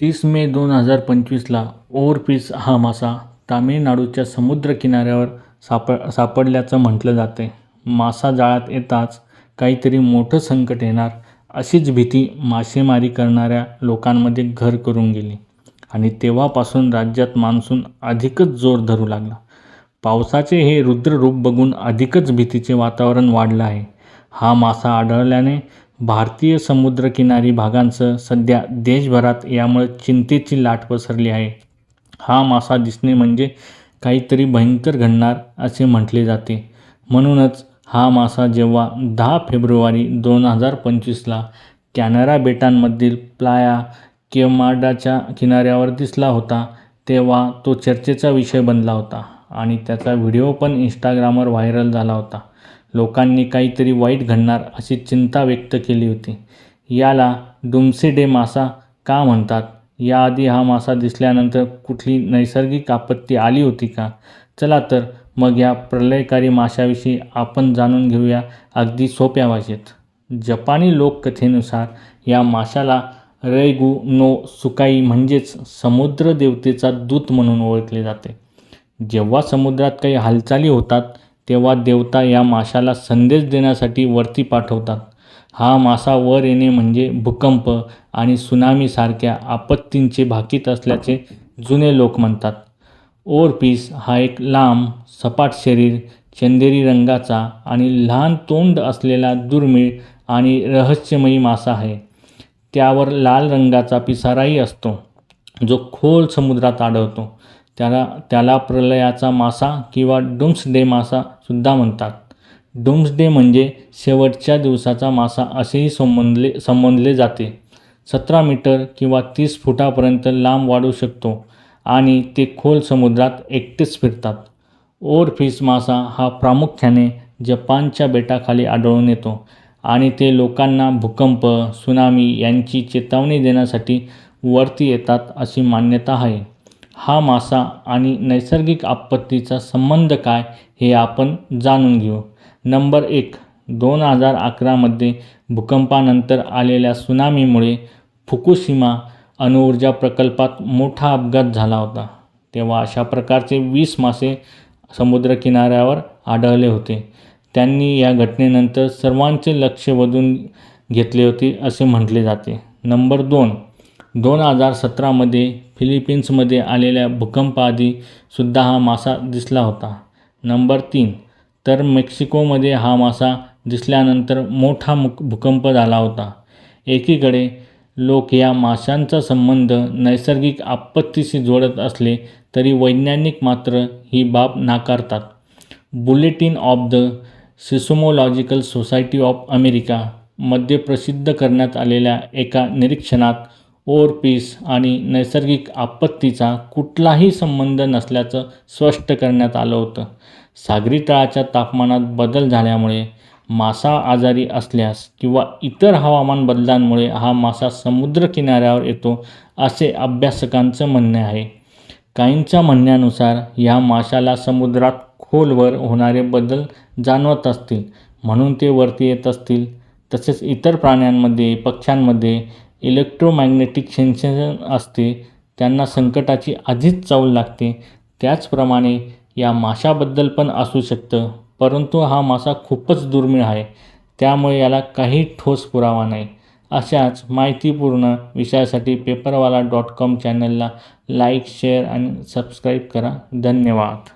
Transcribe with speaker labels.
Speaker 1: तीस मे दोन हजार पंचवीसला ओव्हरफिश हा मासा तामिळनाडूच्या समुद्रकिनाऱ्यावर साप सापडल्याचं म्हटलं जातं आहे मासा जाळ्यात येताच काहीतरी मोठं संकट येणार अशीच भीती मासेमारी करणाऱ्या लोकांमध्ये घर करून गेली. आणि तेव्हापासून राज्यात मान्सून अधिकच जोर धरू लागला. पावसाचे हे रुद्ररूप बघून अधिकच भीतीचे वातावरण वाढलं आहे. हा मासा आढळल्याने भारतीय समुद्रकिनारी भागांसह सध्या देशभरात यामुळे चिंतेची लाट पसरली आहे. हा मासा दिसणे म्हणजे काहीतरी भयंकर घडणार असे म्हटले जाते. म्हणूनच हा मासा जेव्हा दहा फेब्रुवारी दोन हजार पंचवीसला कॅनरा बेटांमधील प्लाया केमाडाच्या किनाऱ्यावर दिसला होता तेव्हा तो चर्चेचा विषय बनला होता आणि त्याचा व्हिडिओ पण इंस्टाग्रामवर व्हायरल झाला होता. लोकांनी काहीतरी वाईट घडणार अशी चिंता व्यक्त केली होती. याला डुमसे मासा का म्हणतात? याआधी हा मासा दिसल्यानंतर कुठली नैसर्गिक आपत्ती आली होती का? चला तर मग या प्रलयकारी माशाविषयी आपण जाणून घेऊया अगदी सोप्या भाषेत. जपानी लोककथेनुसार या माशाला रैगू नो सुकाई म्हणजेच समुद्र देवतेचा दूत म्हणून ओळखले जाते. जेव्हा समुद्रात काही हालचाली होतात तेव्हा देवता या माशाला संदेश देण्यासाठी वरती पाठवतात. हा मासा वर येणे म्हणजे भूकंप आणि सुनामीसारख्या आपत्तींचे भाकीत असल्याचे जुने लोक म्हणतात. ओरपीस हा एक लांब सपाट शरीर चंदेरी रंगाचा आणि लहान तोंड असलेला दुर्मिळ आणि रहस्यमयी मासा आहे. त्यावर लाल रंगाचा पिसाराही असतो जो खोल समुद्रात आढळतो. त्याला त्याला प्रलयाचा मासा किंवा डुम्सडे मासासुद्धा म्हणतात. डुम्सडे म्हणजे शेवटच्या दिवसाचा मासा असेही संबंधले संबोधले जाते. सतरा मीटर किंवा तीस फुटापर्यंत लांब वाढू शकतो आणि ते खोल समुद्रात एकटेच फिरतात. ओरफिश मासा हा प्रामुख्याने जपानच्या बेटाखाली आढळून येतो आणि ते लोकांना भूकंप सुनामी यांची चेतावणी देण्यासाठी वरती येतात अशी मान्यता आहे. हा मासा आणि नैसर्गिक आपत्तीचा संबंध काय हे आपण जाणून घेऊ. नंबर एक दोन हजार अकरामध्ये भूकंपानंतर आलेल्या सुनामीमुळे फुकुशिमा अणुऊर्जा प्रकल्पात मोठा अपघात झाला होता. तेव्हा अशा प्रकारचे वीस मासे समुद्रकिनाऱ्यावर आढळले होते. त्यांनी या घटनेनंतर सर्वांचे लक्ष वेधून घेतले होते असे म्हटले जाते. नंबर दोन दोन हजार सतरामध्ये फिलिपिन्समध्ये आलेल्या भूकंपाआधी सुद्धा हा मासा दिसला होता. नंबर तीन तर मेक्सिकोमध्ये हा मासा दिसल्यानंतर मोठा मुक भूकंप झाला होता. एकीकडे लोक या माशांचा संबंध नैसर्गिक आपत्तीशी जोडत असले तरी वैज्ञानिक मात्र ही बाब नाकारतात. Bulletin of the seismological society of America मध्ये प्रसिद्ध करण्यात आलेल्या एका निरीक्षणात ओरपीस आणि नैसर्गिक आपत्तीचा कुठलाही संबंध नसल्याचं स्पष्ट करण्यात आलं होतं. सागरी तळाच्या तापमानात बदल झाल्यामुळे मासा आजारी असल्यास किंवा इतर हवामान बदलांमुळे हा मासा समुद्र किनाऱ्यावर येतो असे अभ्यासकांचं म्हणणे आहे. काहींच्या म्हणण्यानुसार ह्या माशाला समुद्रात खोलवर होणारे बदल जाणवत असतील म्हणून ते वरती येत असतील. तसेच इतर प्राण्यांमध्ये पक्ष्यांमध्ये इलेक्ट्रोमॅग्नेटिक सेन्सेशन असते त्यांना संकटाची आधीच चावल लागते. त्याचप्रमाणे या माशाबद्दल पण असू शकतं परंतु हा मासा खूपच दुर्मिळ आहे. त्यामुळे याला काही ठोस पुरावा नाही. अशाच माहितीपूर्ण विषयासाठी पेपरवाला डॉट कॉम चॅनलला लाईक शेअर आणि सबस्क्राईब करा. धन्यवाद.